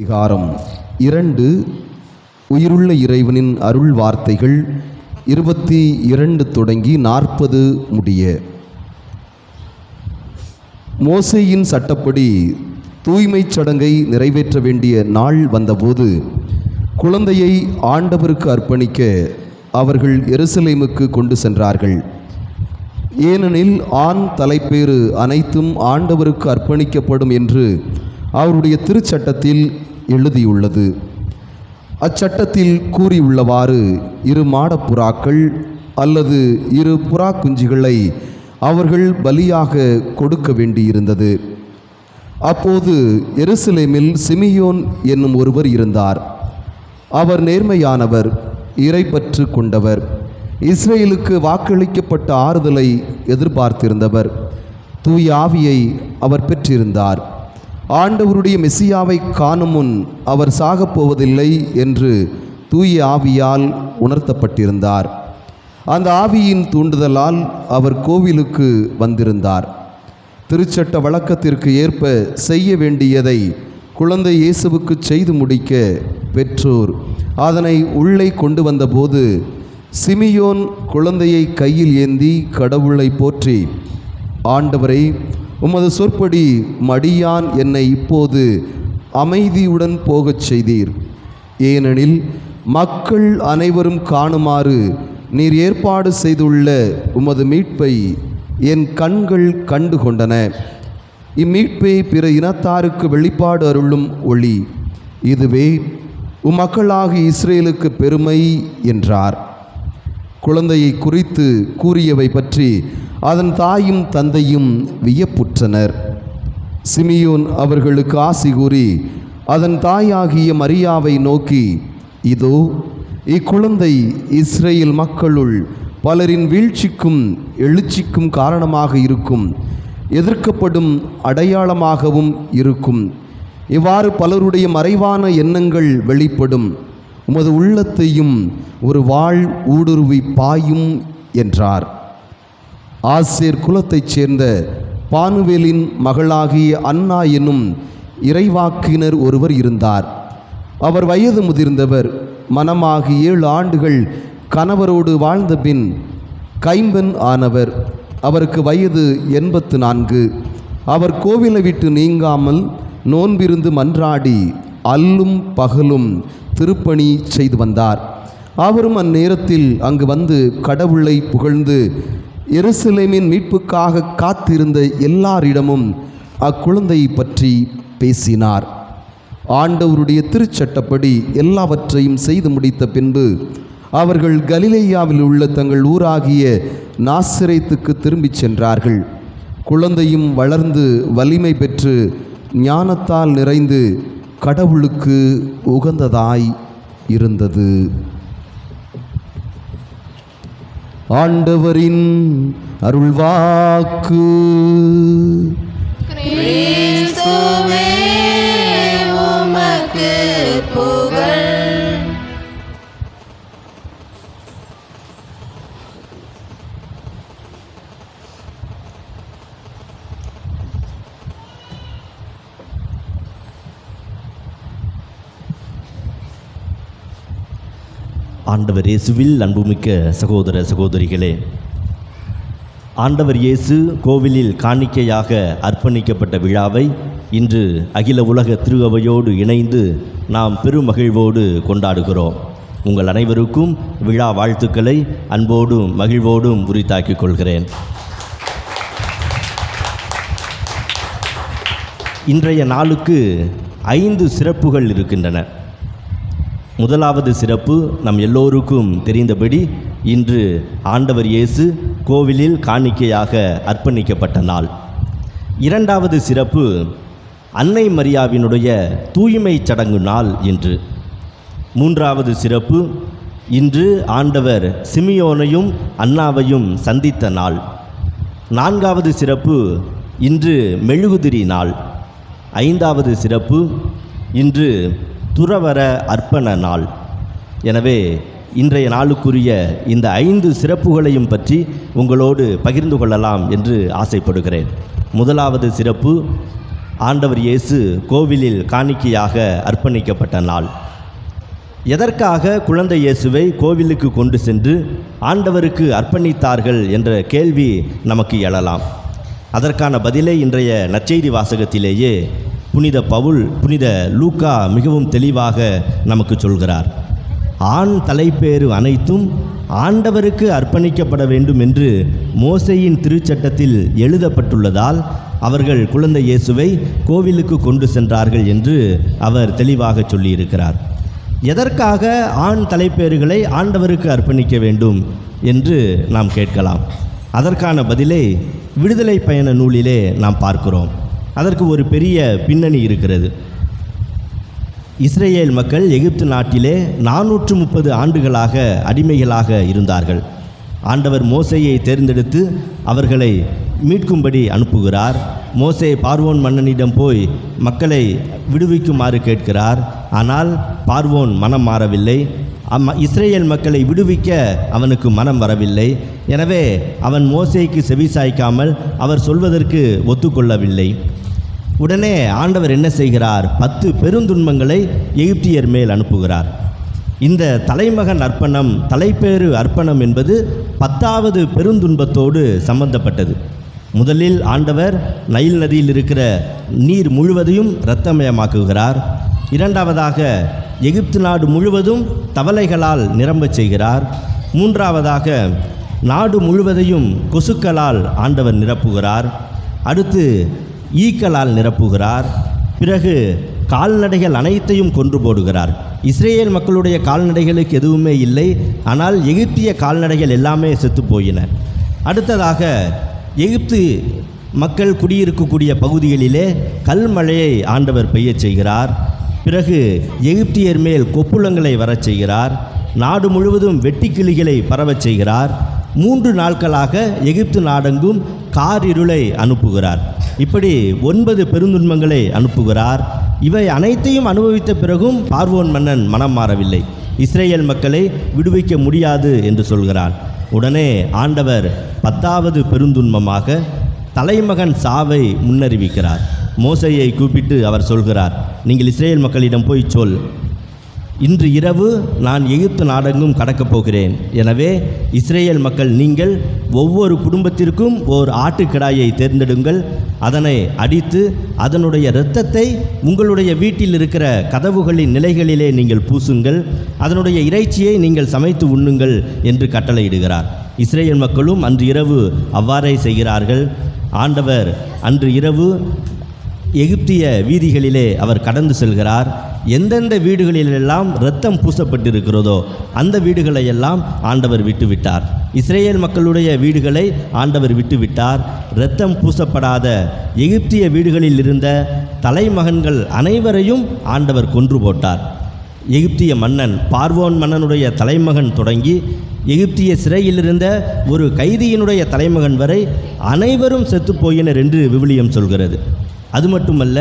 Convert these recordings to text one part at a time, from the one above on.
அதிகாரம் இரண்டு. உயிருள்ள இறைவனின் அருள் வார்த்தைகள் இருபத்தி இரண்டு தொடங்கி நாற்பது முடிய. மோசையின் சட்டப்படி தூய்மைச் சடங்கை நிறைவேற்ற வேண்டிய நாள் வந்தபோது குழந்தையை ஆண்டவருக்கு அர்ப்பணிக்க அவர்கள் எருசலேமுக்கு கொண்டு சென்றார்கள். ஏனெனில் ஆண் தலைப்பேறு அனைத்தும் ஆண்டவருக்கு அர்ப்பணிக்கப்படும் என்று அவருடைய திருச்சட்டத்தில் எழுதியுள்ளது. அச்சட்டத்தில் கூறியுள்ளவாறு இரு மாடப்புறாக்கள் அல்லது இரு புறா குஞ்சுகளை அவர்கள் பலியாக கொடுக்க வேண்டியிருந்தது. அப்போது எருசலேமில் சிமியோன் என்னும் ஒருவர் இருந்தார். அவர் நேர்மையானவர் இறைப்பற்று கொண்டவர். இஸ்ரேலுக்கு வாக்களிக்கப்பட்ட ஆறுதலை எதிர்பார்த்திருந்தவர். தூய ஆவியை அவர் பெற்றிருந்தார். ஆண்டவருடைய மெசியாவை காணும் முன் அவர் சாகப் போவதில்லை என்று தூய ஆவியால் உணர்த்தப்பட்டிருந்தார். அந்த ஆவியின் தூண்டுதலால் அவர் கோவிலுக்கு வந்திருந்தார். திருச்சட்ட வழக்கத்திற்கு ஏற்ப செய்ய வேண்டியதை குழந்தை இயேசுவுக்கு செய்து முடிக்க பெற்றோர் அதனை உள்ளே கொண்டு வந்தபோது சிமியோன் குழந்தையை கையில் ஏந்தி கடவுளை போற்றி ஆண்டவரை உமது சொற்படி மடியான் என்னை இப்போது அமைதியுடன் போகச் செய்தீர். ஏனெனில் மக்கள் அனைவரும் காணுமாறு நீர் ஏற்பாடு செய்துள்ள உமது மீட்பை என் கண்கள் கண்டு கொண்டன இம்மீட்பை பிற இனத்தாருக்கு வெளிப்பாடு அருளும் ஒளி. இதுவே உம்மக்களாகி இஸ்ரேலுக்கு பெருமை என்றார். குழந்தையை குறித்து கூறியவை பற்றி அதன் தாயும் தந்தையும் வியப்புற்றனர். சிமியோன் அவர்களுக்கு ஆசி கூறி அதன் தாயாகிய மரியாவை நோக்கி இதோ இக்குழந்தை இஸ்ரேல் மக்களுள் பலரின் வீழ்ச்சிக்கும் எழுச்சிக்கும் காரணமாக இருக்கும் எதிர்க்கப்படும் அடையாளமாகவும் இருக்கும். இவ்வாறு பலருடைய மறைவான எண்ணங்கள் வெளிப்படும். உமது உள்ளத்தையும் ஒரு வாழ் ஊடுருவி பாயும் என்றார். ஆசேர் குலத்தைச் சேர்ந்த பானுவேலின் மகளாகிய அன்னா என்னும் இறைவாக்கினர் ஒருவர் இருந்தார். அவர் வயது முதிர்ந்தவர். மனமாகி ஏழு ஆண்டுகள் கணவரோடு வாழ்ந்த பின் கைம்பெண் ஆனவர். அவருக்கு வயது எண்பத்து நான்கு. அவர் கோவிலை விட்டு நீங்காமல் நோன்பிருந்து மன்றாடி அல்லும் பகலும் திருப்பணி செய்து வந்தார். அவரும் அந்நேரத்தில் அங்கு வந்து கடவுளை புகழ்ந்து எருசலேமின் மீட்புக்காக காத்திருந்த எல்லாரிடமும் அக்குழந்தையை பற்றி பேசினார். ஆண்டவருடைய திருச்சட்டப்படி எல்லாவற்றையும் செய்து முடித்த பின்பு அவர்கள் கலிலேயாவில் உள்ள தங்கள் ஊராகிய நாசிரேத்துக்கு திரும்பிச் சென்றார்கள். குழந்தையும் வளர்ந்து வலிமை பெற்று ஞானத்தால் நிறைந்து கடவுளுக்கு உகந்ததாய் இருந்தது. ஆண்டவரின் அருள்வாக்கு. புகழ். ஆண்டவர் இயேசுவில் அன்புமிக்க சகோதர சகோதரிகளே ஆண்டவர் இயேசு கோவிலில் காணிக்கையாக அர்ப்பணிக்கப்பட்ட விழாவை இன்று அகில உலக திருவையோடு இணைந்து நாம் பெருமகிழ்வோடு கொண்டாடுகிறோம். உங்கள் அனைவருக்கும் விழா வாழ்த்துக்களை அன்போடும் மகிழ்வோடும் உரித்தாக்கிக் கொள்கிறேன். இன்றைய நாளுக்கு ஐந்து சிறப்புகள் இருக்கின்றன. முதலாவது சிறப்பு நம் எல்லோருக்கும் தெரிந்தபடி இன்று ஆண்டவர் இயேசு கோவிலில் காணிக்கையாக அர்ப்பணிக்கப்பட்ட நாள். இரண்டாவது சிறப்பு அன்னை மரியாவினுடைய தூய்மை சடங்கு நாள் இன்று. மூன்றாவது சிறப்பு இன்று ஆண்டவர் சிமியோனையும் அண்ணாவையும் சந்தித்த நாள். நான்காவது சிறப்பு இன்று மெழுகுதிரி நாள். ஐந்தாவது சிறப்பு இன்று துறவர அர்ப்பண நாள். எனவே இன்றைய நாளுக்குரிய இந்த ஐந்து சிறப்புகளையும் பற்றி உங்களோடு பகிர்ந்து கொள்ளலாம் என்று ஆசைப்படுகிறேன். முதலாவது சிறப்பு ஆண்டவர் இயேசு கோவிலில் காணிக்கையாக அர்ப்பணிக்கப்பட்ட நாள். எதற்காக குழந்தை இயேசுவை கோவிலுக்கு கொண்டு சென்று ஆண்டவருக்கு அர்ப்பணித்தார்கள் என்ற கேள்வி நமக்கு எழலாம். அதற்கான பதிலை இன்றைய நற்செய்தி வாசகத்திலேயே புனித பவுல் புனித லூக்கா மிகவும் தெளிவாக நமக்கு சொல்கிறார். ஆண் தலைப்பேறு அனைத்தும் ஆண்டவருக்கு அர்ப்பணிக்கப்பட வேண்டும் என்று மோசையின் திருச்சட்டத்தில் எழுதப்பட்டுள்ளதால் அவர்கள் குழந்தை இயேசுவை கோவிலுக்கு கொண்டு சென்றார்கள் என்று அவர் தெளிவாக சொல்லியிருக்கிறார். எதற்காக ஆண் தலைப்பேறுகளை ஆண்டவருக்கு அர்ப்பணிக்க வேண்டும் என்று நாம் கேட்கலாம். அதற்கான பதிலை விடுதலை பயண நூலிலே நாம் பார்க்கிறோம். அதற்கு ஒரு பெரிய பின்னணி இருக்கிறது. இஸ்ரேல் மக்கள் எகிப்து நாட்டிலே நானூற்று முப்பது ஆண்டுகளாக அடிமைகளாக இருந்தார்கள். ஆண்டவர் மோசையை தேர்ந்தெடுத்து அவர்களை மீட்கும்படி அனுப்புகிறார். மோசே பார்வோன் மன்னனிடம் போய் மக்களை விடுவிக்குமாறு கேட்கிறார். ஆனால் பார்வோன் மனம் மாறவில்லை. அம் இஸ்ரேல் மக்களை விடுவிக்க அவனுக்கு மனம் வரவில்லை. எனவே அவன் மோசேக்கு செவிசாய்க்காமல் அவர் சொல்வதற்கு ஒத்துக்கொள்ளவில்லை. உடனே ஆண்டவர் என்ன செய்கிறார்? பத்து பெருந்துன்பங்களை எகிப்தியர் மேல் அனுப்புகிறார். இந்த தலைமகன் அர்ப்பணம் தலைப்பேறு அர்ப்பணம் என்பது பத்தாவது பெருந்துன்பத்தோடு சம்பந்தப்பட்டது. முதலில் ஆண்டவர் நைல் நதியில் இருக்கிற நீர் முழுவதையும் இரத்தமயமாக்குகிறார். இரண்டாவதாக எகிப்து நாடு முழுவதும் தவளைகளால் நிரம்பச் செய்கிறார். மூன்றாவதாக நாடு முழுவதையும் கொசுக்களால் ஆண்டவர் நிரப்புகிறார். அடுத்து ஈக்களால் நிரப்புகிறார். பிறகு கால்நடைகள் அனைத்தையும் கொன்று போடுகிறார். இஸ்ரேல் மக்களுடைய கால்நடைகளுக்கு எதுவுமே இல்லை. ஆனால் எகிப்திய கால்நடைகள் எல்லாமே செத்து போயின. அடுத்ததாக எகிப்து மக்கள் குடியிருக்கக்கூடிய பகுதிகளிலே கல்மழையை ஆண்டவர் பெய்யச் செய்கிறார். பிறகு எகிப்தியர் மேல் கொப்புளங்களை வரச் செய்கிறார். நாடு முழுவதும் வெட்டிக்கிளிகளை பரவச் செய்கிறார். மூன்று நாட்களாக எகிப்து நாடெங்கும் காரிருளை அனுப்புகிறார். இப்படி ஒன்பது பெருந்துன்பங்களை அனுப்புகிறார். இவை அனைத்தையும் அனுபவித்த பிறகும் பார்வோன் மன்னன் மனம் மாறவில்லை. இஸ்ரேல் மக்களை விடுவிக்க முடியாது என்று சொல்கிறான். உடனே ஆண்டவர் பத்தாவது பெருந்துன்பமாக தலைமகன் சாவை முன்னறிவிக்கிறார். மோசையை கூப்பிட்டு அவர் சொல்கிறார் நீங்கள் இஸ்ரேல் மக்களிடம் போய் சொல். இன்று இரவு நான் எகிப்து நாடெங்கும் கடக்கப் போகிறேன். எனவே இஸ்ரேல் மக்கள் நீங்கள் ஒவ்வொரு குடும்பத்திற்கும் ஓர் ஆட்டுக்கிடாயை தேர்ந்தெடுங்கள். அதனை அடித்து அதனுடைய இரத்தத்தை உங்களுடைய வீட்டில் இருக்கிற கதவுகளின் நிலைகளிலே நீங்கள் பூசுங்கள். அதனுடைய இறைச்சியை நீங்கள் சமைத்து உண்ணுங்கள் என்று கட்டளையிடுகிறார். இஸ்ரேல் மக்களும் அன்று இரவு அவ்வாறே செய்கிறார்கள். ஆண்டவர் அன்று இரவு எகிப்திய வீதிகளிலே அவர் கடந்து செல்கிறார். எந்தெந்த வீடுகளிலெல்லாம் இரத்தம் பூசப்பட்டிருக்கிறதோ அந்த வீடுகளையெல்லாம் ஆண்டவர் விட்டுவிட்டார். இஸ்ரேல் மக்களுடைய வீடுகளை ஆண்டவர் விட்டுவிட்டார். இரத்தம் பூசப்படாத எகிப்திய வீடுகளில் இருந்த தலைமகன்கள் அனைவரையும் ஆண்டவர் கொன்று போட்டார். எகிப்திய மன்னன் பார்வோன் மன்னனுடைய தலைமகன் தொடங்கி எகிப்திய சிறையில் இருந்த ஒரு கைதியினுடைய தலைமகன் வரை அனைவரும் செத்துப்போயினர் என்று விவிலியம் சொல்கிறது. அது மட்டுமல்ல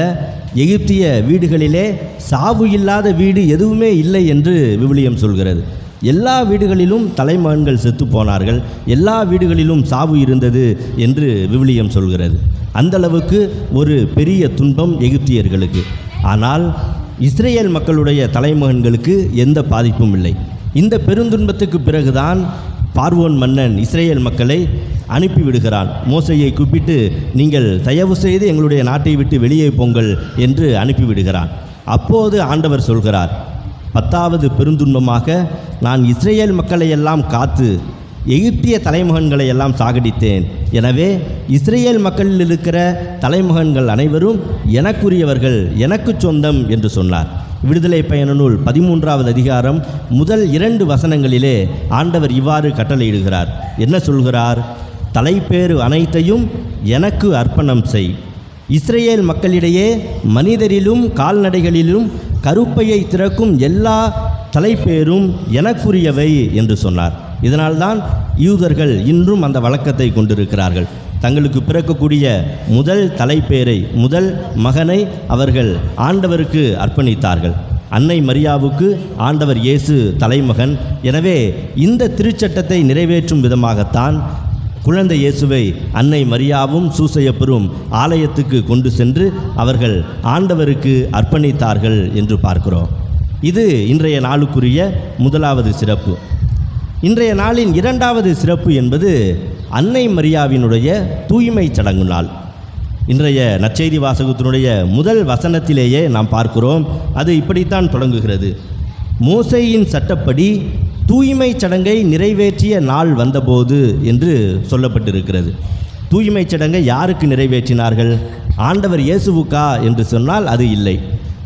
எகிப்திய வீடுகளிலே சாவு இல்லாத வீடு எதுவுமே இல்லை என்று விவிலியம் சொல்கிறது. எல்லா வீடுகளிலும் தலைமகன்கள் செத்து போனார்கள். எல்லா வீடுகளிலும் சாவு இருந்தது என்று விவிலியம் சொல்கிறது. அந்த அளவுக்கு ஒரு பெரிய துன்பம் எகிப்தியர்களுக்கு. ஆனால் இஸ்ரேல் மக்களுடைய தலைமகன்களுக்கு எந்த பாதிப்பும் இல்லை. இந்த பெருந்துன்பத்துக்கு பிறகுதான் பார்வோன் மன்னன் இஸ்ரேல் மக்களை அனுப்பிவிடுகிறான். மோசையை கூப்பிட்டு நீங்கள் தயவு செய்து எங்களுடைய நாட்டை விட்டு வெளியே போங்கள் என்று அனுப்பிவிடுகிறான். அப்போது ஆண்டவர் சொல்கிறார் பத்தாவது பெருந்துன்பமாக நான் இஸ்ரேல் மக்களை எல்லாம் காத்து எகிப்திய தலைமகன்களை எல்லாம் சாகடித்தேன். எனவே இஸ்ரேல் மக்களில் இருக்கிற தலைமகன்கள் அனைவரும் எனக்குரியவர்கள் எனக்கு சொந்தம் என்று சொன்னார். விடுதலை பயண நூல் பதிமூன்றாவது அதிகாரம் முதல் இரண்டு வசனங்களிலே ஆண்டவர் இவ்வாறு கட்டளையிடுகிறார். என்ன சொல்கிறார்? தலைப்பேறு அனைத்தையும் எனக்கு அர்ப்பணம் செய். இஸ்ரேல் மக்களிடையே மனிதரிலும் கால்நடைகளிலும் கருப்பையை திறக்கும் எல்லா தலைப்பேரும் எனக்குரியவை என்று சொன்னார். இதனால்தான் யூதர்கள் இன்றும் அந்த வழக்கத்தை கொண்டிருக்கிறார்கள். தங்களுக்கு பிறக்கக்கூடிய முதல் தலைப்பேரை முதல் மகனை அவர்கள் ஆண்டவருக்கு அர்ப்பணித்தார்கள். அன்னை மரியாவுக்கு ஆண்டவர் இயேசு தலைமகன். எனவே இந்த திருச்சட்டத்தை நிறைவேற்றும் விதமாகத்தான் குழந்தை இயேசுவை அன்னை மரியாவும் சூசையப்பரும் ஆலயத்துக்கு கொண்டு சென்று அவர்கள் ஆண்டவருக்கு அர்ப்பணித்தார்கள் என்று பார்க்கிறோம். இது இன்றைய நாளுக்குரிய முதலாவது சிறப்பு. இன்றைய நாளின் இரண்டாவது சிறப்பு என்பது அன்னை மரியாவினுடைய தூய்மை சடங்கு நாள். இன்றைய நற்செய்தி வாசகத்தினுடைய முதல் வசனத்திலேயே நாம் பார்க்கிறோம் அது இப்படித்தான் தொடங்குகிறது. மோசையின் சட்டப்படி தூய்மை சடங்கை நிறைவேற்றிய நாள் வந்தபோது என்று சொல்லப்பட்டிருக்கிறது. தூய்மை சடங்கை யாருக்கு நிறைவேற்றினார்கள்? ஆண்டவர் இயேசுவுக்கா என்று சொன்னால் அது இல்லை.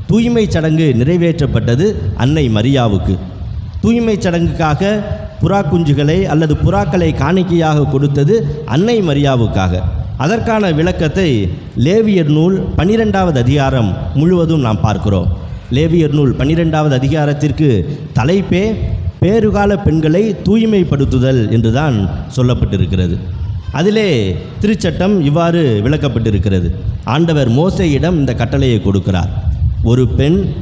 தூய்மை சடங்கு நிறைவேற்றப்பட்டது அன்னை மரியாவுக்கு. தூய்மை சடங்குக்காக புறா குஞ்சுகளை அல்லது புறாக்களை காணிக்கையாக கொடுத்தது அன்னை மரியாவுக்காக. அதற்கான விளக்கத்தை லேவியர் நூல் பன்னிரெண்டாவது அதிகாரம் முழுவதும் நாம் பார்க்கிறோம். லேவியர் நூல் பன்னிரெண்டாவது அதிகாரத்திற்கு தலைப்பே பேறுகால பெண்களை தூய்மைப்படுத்துதல் என்றுதான் சொல்லப்பட்டிருக்கிறது. அதிலே திருச்சட்டம் இவ்வாறு விளக்கப்பட்டிருக்கிறது. ஆண்டவர் மோசையிடம் இந்த கட்டளையை கொடுக்கிறார். ஒரு பெண்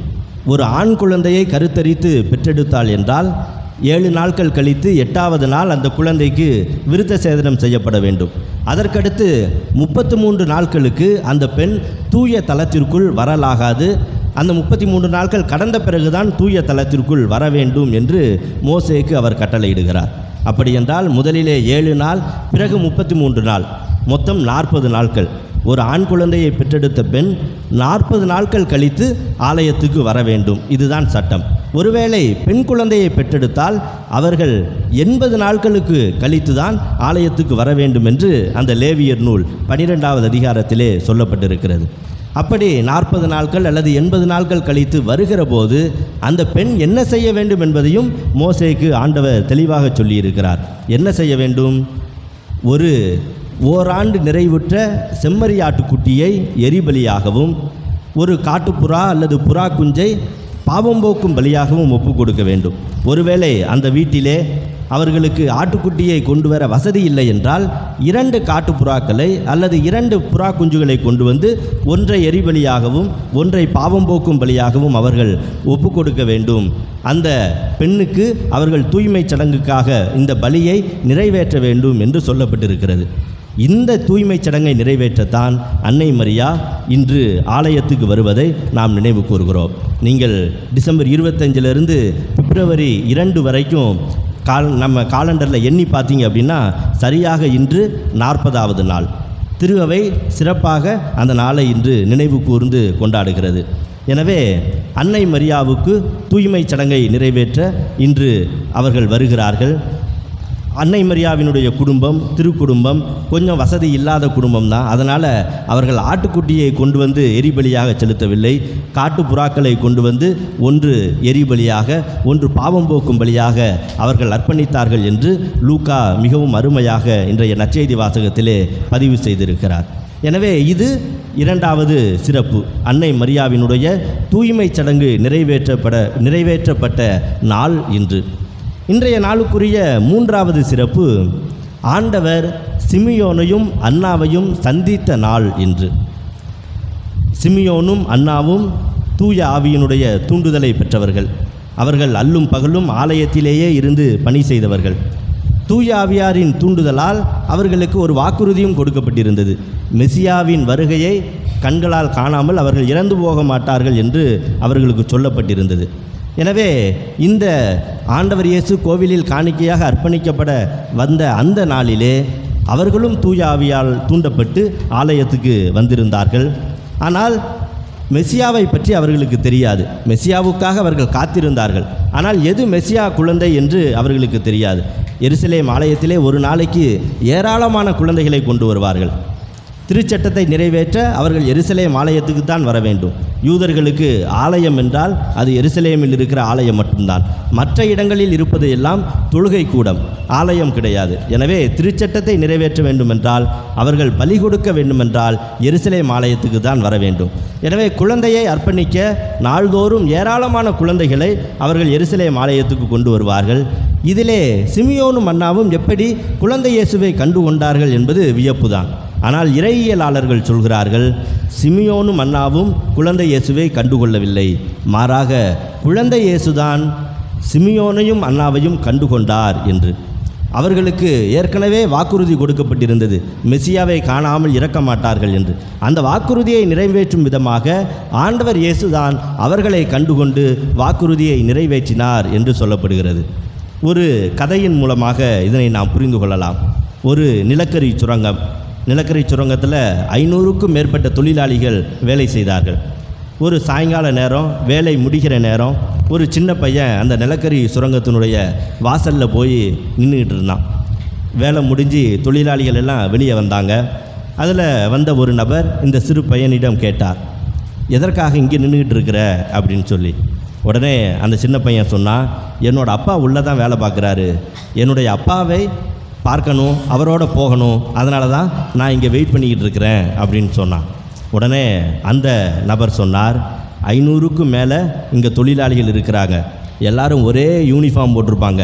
ஒரு ஆண் குழந்தையை கருத்தரித்து பெற்றெடுத்தாள் என்றால் ஏழு நாட்கள் கழித்து எட்டாவது நாள் அந்த குழந்தைக்கு விருத்த சேதனம் செய்யப்பட வேண்டும். அதற்கடுத்து முப்பத்து மூன்று நாட்களுக்கு அந்த பெண் தூய தளத்திற்குள் வரலாகாது. அந்த முப்பத்தி மூன்று நாட்கள் கடந்த பிறகுதான் தூய தளத்திற்குள் வர வேண்டும் என்று மோசேக்கு அவர் கட்டளையிடுகிறார். அப்படியென்றால் முதலிலே ஏழு நாள் பிறகு முப்பத்தி மூன்று நாள் மொத்தம் நாற்பது நாட்கள். ஒரு ஆண் குழந்தையை பெற்றெடுத்த பெண் நாற்பது நாட்கள் கழித்து ஆலயத்துக்கு வர வேண்டும். இதுதான் சட்டம். ஒருவேளை பெண் குழந்தையை பெற்றெடுத்தால் அவர்கள் எண்பது நாட்களுக்கு கழித்து தான் ஆலயத்துக்கு வர வேண்டும் என்று அந்த லேவியர் நூல் பனிரெண்டாவது அதிகாரத்திலே சொல்லப்பட்டிருக்கிறது. அப்படி நாற்பது நாட்கள் அல்லது எண்பது நாட்கள் கழித்து வருகிற போது அந்த பெண் என்ன செய்ய வேண்டும் என்பதையும் மோசேக்கு ஆண்டவர் தெளிவாக சொல்லியிருக்கிறார். என்ன செய்ய வேண்டும்? ஒரு ஓராண்டு நிறைவுற்ற செம்மறியாட்டுக்குட்டியை எரிபலியாகவும் ஒரு காட்டுப்புறா அல்லது புறா குஞ்சை பாவம் போக்கும் பலியாகவும் ஒப்பு கொடுக்க வேண்டும். ஒருவேளை அந்த வீட்டிலே அவர்களுக்கு ஆட்டுக்குட்டியை கொண்டு வர வசதி இல்லை என்றால் இரண்டு காட்டுப்புறாக்களை அல்லது இரண்டு புறா குஞ்சுகளை கொண்டு வந்து ஒன்றை எரிபலியாகவும் ஒன்றை பாவம் போக்கும் பலியாகவும் அவர்கள் ஒப்பு கொடுக்க வேண்டும். அந்த பெண்ணுக்கு அவர்கள் தூய்மை சடங்குக்காக இந்த பலியை நிறைவேற்ற வேண்டும் என்று சொல்லப்பட்டிருக்கிறது. இந்த தூய்மை சடங்கை நிறைவேற்றத்தான் அன்னை மரியா இன்று ஆலயத்துக்கு வருவதை நாம் நினைவு கூறுகிறோம். நீங்கள் டிசம்பர் இருபத்தஞ்சிலிருந்து பிப்ரவரி இரண்டு வரைக்கும் கால் நம்ம காலண்டரில் எண்ணி பார்த்தீங்க அப்படின்னா சரியாக இன்று நாற்பதாவது நாள். திருவவை சிறப்பாக அந்த நாளை இன்று நினைவு கூர்ந்து கொண்டாடுகிறது. எனவே அன்னை மரியாவுக்கு தூய்மை சடங்கை நிறைவேற்ற இன்று அவர்கள் வருகிறார்கள். அன்னை மரியாவினுடைய குடும்பம் திருக்குடும்பம் கொஞ்சம் வசதி இல்லாத குடும்பம் தான் அதனால் அவர்கள் ஆட்டுக்குட்டியை கொண்டு வந்து எரிபலியாக செலுத்தவில்லை. காட்டு புறாக்களை கொண்டு வந்து ஒன்று எரிபலியாக ஒன்று பாவம் போக்கும் பலியாக அவர்கள் அர்ப்பணித்தார்கள் என்று லூக்கா மிகவும் அருமையாக இன்றைய நற்செய்தி வாசகத்திலே பதிவு செய்திருக்கிறார். எனவே இது இரண்டாவது சிறப்பு. அன்னை மரியாவினுடைய தூய்மை சடங்கு நிறைவேற்றப்பட நிறைவேற்றப்பட்ட நாள் இன்று. இன்றைய நாளுக்குரிய மூன்றாவது சிறப்பு ஆண்டவர் சிமியோனையும் அண்ணாவையும் சந்தித்த நாள் என்று சிமியோனும் அண்ணாவும் தூய ஆவியினுடைய தூண்டுதலை பெற்றவர்கள். அவர்கள் அல்லும் பகலும் ஆலயத்திலேயே இருந்து பணி செய்தவர்கள். தூய ஆவியாரின் தூண்டுதலால் அவர்களுக்கு ஒரு வாக்குறுதியும் கொடுக்கப்பட்டிருந்தது. மெசியாவின் வருகையை கண்களால் காணாமல் அவர்கள் இறந்து போக மாட்டார்கள் என்று அவர்களுக்கு சொல்லப்பட்டிருந்தது. எனவே இந்த ஆண்டவர் இயேசு கோவிலில் காணிக்கையாக அர்ப்பணிக்கப்பட வந்த அந்த நாளிலே அவர்களும் தூய ஆவியால் தூண்டப்பட்டு ஆலயத்துக்கு வந்திருந்தார்கள். ஆனால் மெசியாவை பற்றி அவர்களுக்கு தெரியாது. மெசியாவுக்காக அவர்கள் காத்திருந்தார்கள். ஆனால் எது மெசியா குழந்தை என்று அவர்களுக்கு தெரியாது. எருசலேம் ஆலயத்திலே ஒரு நாளைக்கு ஏராளமான குழந்தைகளை கொண்டு வருவார்கள். திருச்சட்டத்தை நிறைவேற்ற அவர்கள் எருசலேம் ஆலயத்துக்கு தான் வர வேண்டும். யூதர்களுக்கு ஆலயம் என்றால் அது எருசலேமில் இருக்கிற ஆலயம் மட்டும்தான். மற்ற இடங்களில் இருப்பது எல்லாம் தொழுகை கூடம். ஆலயம் கிடையாது. எனவே திருச்சட்டத்தை நிறைவேற்ற வேண்டுமென்றால் அவர்கள் பலி கொடுக்க வேண்டுமென்றால் எருசலேம் ஆலயத்துக்கு தான் வர வேண்டும். எனவே குழந்தையை அர்ப்பணிக்க நாள்தோறும் ஏராளமான குழந்தைகளை அவர்கள் எருசலேம் ஆலயத்துக்கு கொண்டு வருவார்கள். இதிலே சிமியோனும் அண்ணாவும் எப்படி குழந்தை இயேசுவை கண்டு கொண்டார்கள் என்பது வியப்புதான். ஆனால் இறையியலாளர்கள் சொல்கிறார்கள் சிமியோனும் அண்ணாவும் குழந்தை இயேசுவை கண்டுகொள்ளவில்லை. மாறாக குழந்தை இயேசுதான் சிமியோனையும் அண்ணாவையும் கண்டுகொண்டார் என்று. அவர்களுக்கு ஏற்கனவே வாக்குறுதி கொடுக்கப்பட்டிருந்தது. மெசியாவை காணாமல் இறக்க மாட்டார்கள் என்று. அந்த வாக்குறுதியை நிறைவேற்றும் விதமாக ஆண்டவர் இயேசுதான் அவர்களை கண்டுகொண்டு வாக்குறுதியை நிறைவேற்றினார் என்று சொல்லப்படுகிறது. ஒரு கதையின் மூலமாக இதனை நாம் புரிந்து கொள்ளலாம். ஒரு நிலக்கரி சுரங்கம். நிலக்கரி சுரங்கத்தில் ஐநூறுக்கும் மேற்பட்ட தொழிலாளிகள் வேலை செய்தார்கள். ஒரு சாயங்கால நேரம் வேலை முடிகிற நேரம் ஒரு சின்ன பையன் அந்த நிலக்கரி சுரங்கத்தினுடைய வாசலில் போய் நின்றுக்கிட்டு இருந்தான். வேலை முடிஞ்சு தொழிலாளிகள் எல்லாம் வெளியே வந்தாங்க. அதில் வந்த ஒரு நபர் இந்த சிறு பையனிடம் கேட்டார் எதற்காக இங்கே நின்றுக்கிட்டு இருக்கிற? அப்படின்னு சொல்லி. உடனே அந்த சின்ன பையன் சொன்னான் என்னோடய அப்பா உள்ளே தான் வேலை பார்க்குறாரு. என்னுடைய அப்பாவை பார்க்கணும் அவரோட போகணும் அதனால தான் நான் இங்கே வெயிட் பண்ணிக்கிட்டு இருக்கிறேன் அப்படின்னு சொன்னான். உடனே அந்த நபர் சொன்னார் ஐநூறுக்கும் மேலே இங்கே தொழிலாளிகள் இருக்கிறாங்க. எல்லாரும் ஒரே யூனிஃபார்ம் போட்டிருப்பாங்க.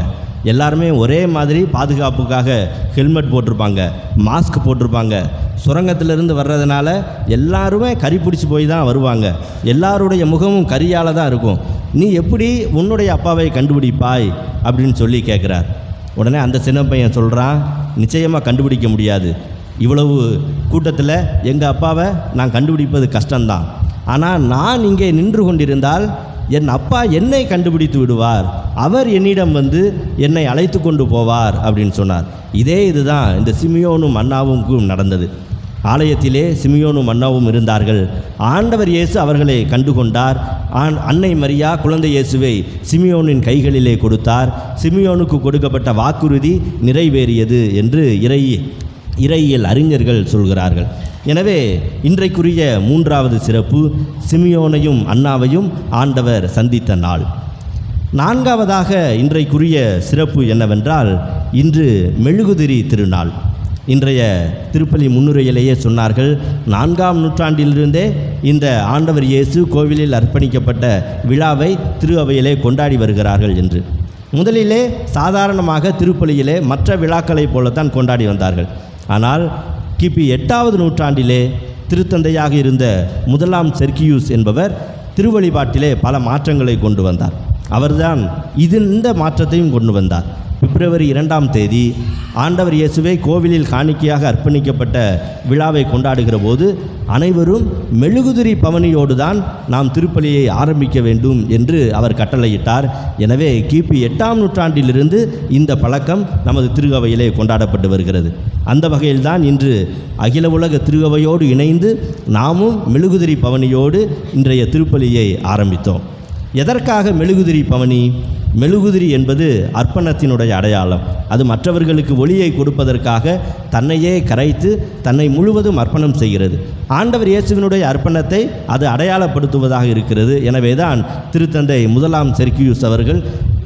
எல்லாருமே ஒரே மாதிரி பாதுகாப்புக்காக ஹெல்மெட் போட்டிருப்பாங்க மாஸ்க் போட்டிருப்பாங்க. சுரங்கத்திலிருந்து வர்றதுனால எல்லாருமே கறி பிடிச்சி போய் தான் வருவாங்க. எல்லாருடைய முகமும் கரியால் தான் இருக்கும். நீ எப்படி உன்னுடைய அப்பாவை கண்டுபிடிப்பாய் அப்படின்னு சொல்லி கேட்குறார் உடனே அந்த சின்ன பையன் சொல்கிறான் நிச்சயமாக கண்டுபிடிக்க முடியாது. இவ்வளவு கூட்டத்தில் எங்கள் அப்பாவை நான் கண்டுபிடிப்பது கஷ்டம்தான். ஆனால் நான் இங்கே நின்று கொண்டிருந்தால் என் அப்பா என்னை கண்டுபிடித்து விடுவார். அவர் என்னிடம் வந்து என்னை அழைத்து கொண்டு போவார் அப்படின்னு சொன்னார். இதே இதுதான் இந்த சிமியோனும் அண்ணாவுக்கும் நடந்தது. ஆலயத்திலே சிமியோனும் அண்ணாவும் இருந்தார்கள். ஆண்டவர் இயேசு அவர்களை கண்டுகொண்டார். ஆண் அன்னை மரியா குழந்தை இயேசுவை சிமியோனின் கைகளிலே கொடுத்தார். சிமியோனுக்கு கொடுக்கப்பட்ட வாக்குறுதி நிறைவேறியது என்று இறை இறையியல் அறிஞர்கள் சொல்கிறார்கள். எனவே இன்றைக்குரிய மூன்றாவது சிறப்பு சிமியோனையும் அண்ணாவையும் ஆண்டவர் சந்தித்த நாள். நான்காவதாக இன்றைக்குரிய சிறப்பு என்னவென்றால் இன்று மெழுகுதிரி திருநாள். இன்றைய திருப்பலி முன்னுரையிலேயே சொன்னார்கள் நான்காம் நூற்றாண்டிலிருந்தே இந்த ஆண்டவர் இயேசு கோவிலில் அர்ப்பணிக்கப்பட்ட விழாவை திரு அவையிலே கொண்டாடி வருகிறார்கள் என்று. முதலிலே சாதாரணமாக திருப்பலியிலே மற்ற விழாக்களைப் போலத்தான் கொண்டாடி வந்தார்கள். ஆனால் கிபி எட்டாவது நூற்றாண்டிலே திருத்தந்தையாக இருந்த முதலாம் செர்கியூஸ் என்பவர் திருவழிபாட்டிலே பல மாற்றங்களை கொண்டு வந்தார். அவர்தான் இது இந்த மாற்றத்தையும் கொண்டு வந்தார். பிப்ரவரி இரண்டாம் தேதி ஆண்டவர் இயேசுவை கோவிலில் காணிக்கையாக அர்ப்பணிக்கப்பட்ட விழாவை கொண்டாடுகிற போது அனைவரும் மெழுகுதிரி பவனியோடு தான் நாம் திருப்பலியை ஆரம்பிக்க வேண்டும் என்று அவர் கட்டளையிட்டார். எனவே கிபி எட்டாம் நூற்றாண்டிலிருந்து இந்த பழக்கம் நமது திருகவையிலே கொண்டாடப்பட்டு வருகிறது. அந்த வகையில்தான் இன்று அகில உலக திருகவையோடு இணைந்து நாமும் மெழுகுதிரி பவனியோடு இன்றைய திருப்பலியை ஆரம்பித்தோம். எதற்காக மெழுகுதிரி பவனி? மெழுகுதிரி என்பது அர்ப்பணத்தினுடைய அடையாளம். அது மற்றவர்களுக்கு ஒளியை கொடுப்பதற்காக தன்னையே கரைத்து தன்னை முழுவதும் அர்ப்பணம் செய்கிறது. ஆண்டவர் இயேசுவினுடைய அர்ப்பணத்தை அது அடையாளப்படுத்துவதாக இருக்கிறது. எனவேதான் திருத்தந்தை முதலாம் செர்கியூஸ் அவர்கள்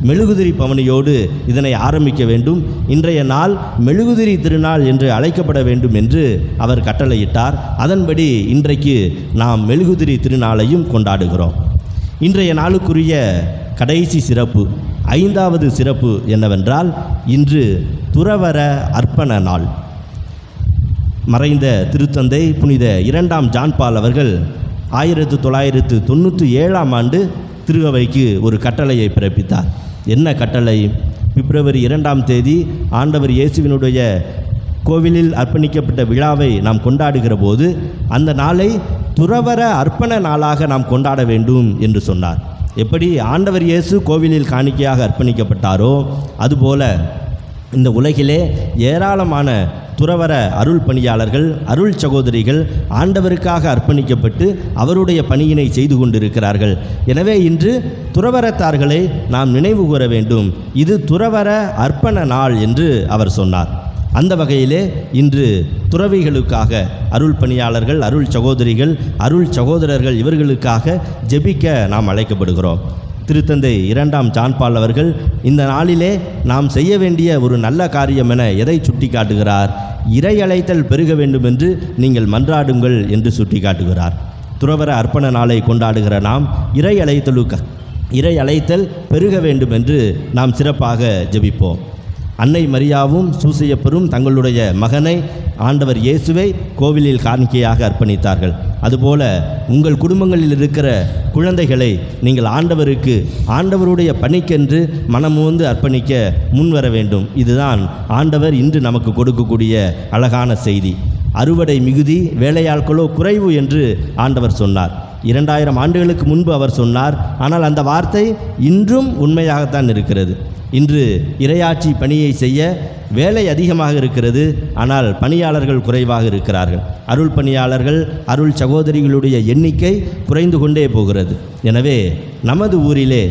மெழுகுதிரி பவனியோடு இதனை ஆரம்பிக்க வேண்டும். இன்றைய நாள் மெழுகுதிரி திருநாள் என்று அழைக்கப்பட வேண்டும் என்று அவர் கட்டளையிட்டார். அதன்படி இன்றைக்கு நாம் மெழுகுதிரி திருநாளையும் கொண்டாடுகிறோம். இன்றைய நாளுக்குரிய கடைசி சிறப்பு ஐந்தாவது சிறப்பு என்னவென்றால் இன்று துறவர அர்ப்பண நாள். மறைந்த திருத்தந்தை புனித இரண்டாம் ஜான்பால் அவர்கள் ஆயிரத்து தொள்ளாயிரத்து தொண்ணூற்றி ஏழாம் ஆண்டு திருகவைக்கு ஒரு கட்டளையை பிறப்பித்தார். என்ன கட்டளை? பிப்ரவரி இரண்டாம் தேதி ஆண்டவர் இயேசுவினுடைய கோவிலில் அர்ப்பணிக்கப்பட்ட விழாவை நாம் கொண்டாடுகிற போது அந்த நாளை துறவர அர்ப்பண நாளாக நாம் கொண்டாட வேண்டும் என்று சொன்னார். எப்படி ஆண்டவர் இயேசு கோவிலில் காணிக்கையாக அர்ப்பணிக்கப்பட்டாரோ அதுபோல இந்த உலகிலே ஏராளமான துறவர அருள் பணியாளர்கள் அருள் சகோதரிகள் ஆண்டவருக்காக அர்ப்பணிக்கப்பட்டு அவருடைய பணியினை செய்து கொண்டிருக்கிறார்கள். எனவே இன்று துறவரத்தார்களை நாம் நினைவு கூற வேண்டும். இது துறவர அர்ப்பண நாள் என்று அவர் சொன்னார். அந்த வகையிலே இன்று துறவிகளுக்காக அருள் பணியாளர்கள் அருள் சகோதரிகள் அருள் சகோதரர்கள் இவர்களுக்காக ஜெபிக்க நாம் அழைக்கப்படுகிறோம். திருத்தந்தை இரண்டாம் ஜான்பால் அவர்கள் இந்த நாளிலே நாம் செய்ய வேண்டிய ஒரு நல்ல காரியம் என எதை சுட்டி காட்டுகிறார் பெருக வேண்டும் என்று நீங்கள் மன்றாடுங்கள் என்று சுட்டிக்காட்டுகிறார். துறவர அர்ப்பண நாளை கொண்டாடுகிற நாம் இறை அழைத்தலுக்கு இறை அழைத்தல் பெருக வேண்டும் என்று நாம் சிறப்பாக ஜெபிப்போம். அன்னை மரியாவும் சூசையப்பரும் தங்களுடைய மகனை ஆண்டவர் இயேசுவை கோவிலில் காணிக்கையாக அர்ப்பணித்தார்கள். அதுபோல உங்கள் குடும்பங்களில் இருக்கிற குழந்தைகளை நீங்கள் ஆண்டவருக்கு ஆண்டவருடைய பணிக்கென்று மனமுந்து அர்ப்பணிக்க முன்வர வேண்டும். இதுதான் ஆண்டவர் இன்று நமக்கு கொடுக்கக்கூடிய அழகான செய்தி. அறுவடை மிகுதி வேலையாட்களோ குறைவு என்று ஆண்டவர் சொன்னார். இரண்டாயிரம் ஆண்டுகளுக்கு முன்பு அவர் சொன்னார். ஆனால் அந்த வார்த்தை இன்றும் உண்மையாகத்தான் இருக்கிறது. இன்று இரையாட்சி பணியை செய்ய வேலை அதிகமாக இருக்கிறது. ஆனால் பணியாளர்கள் குறைவாக இருக்கிறார்கள். அருள் பணியாளர்கள் அருள் சகோதரிகளுடைய எண்ணிக்கை குறைந்து கொண்டே போகிறது. எனவே நமது ஊரிலே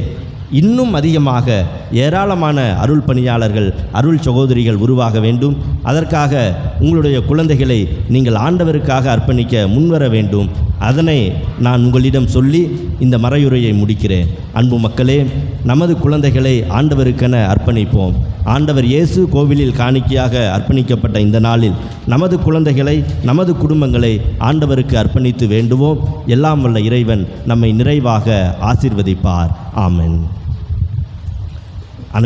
இன்னும் அதிகமாக ஏராளமான அருள் பணியாளர்கள் அருள் சகோதரிகள் உருவாக வேண்டும். அதற்காக உங்களுடைய குழந்தைகளை நீங்கள் ஆண்டவருக்காக அர்ப்பணிக்க முன்வர வேண்டும். அதனை நான் உங்களிடம் சொல்லி இந்த மறையுரையை முடிக்கிறேன். அன்பு மக்களே நமது குழந்தைகளை ஆண்டவருக்கென அர்ப்பணிப்போம். ஆண்டவர் இயேசு கோவிலில் காணிக்கையாக அர்ப்பணிக்கப்பட்ட இந்த நாளில் நமது குழந்தைகளை நமது குடும்பங்களை ஆண்டவருக்கு அர்ப்பணித்து வேண்டுவோம். எல்லாம் வல்ல இறைவன் நம்மை நிறைவாக ஆசிர்வதிப்பார். ஆமென்.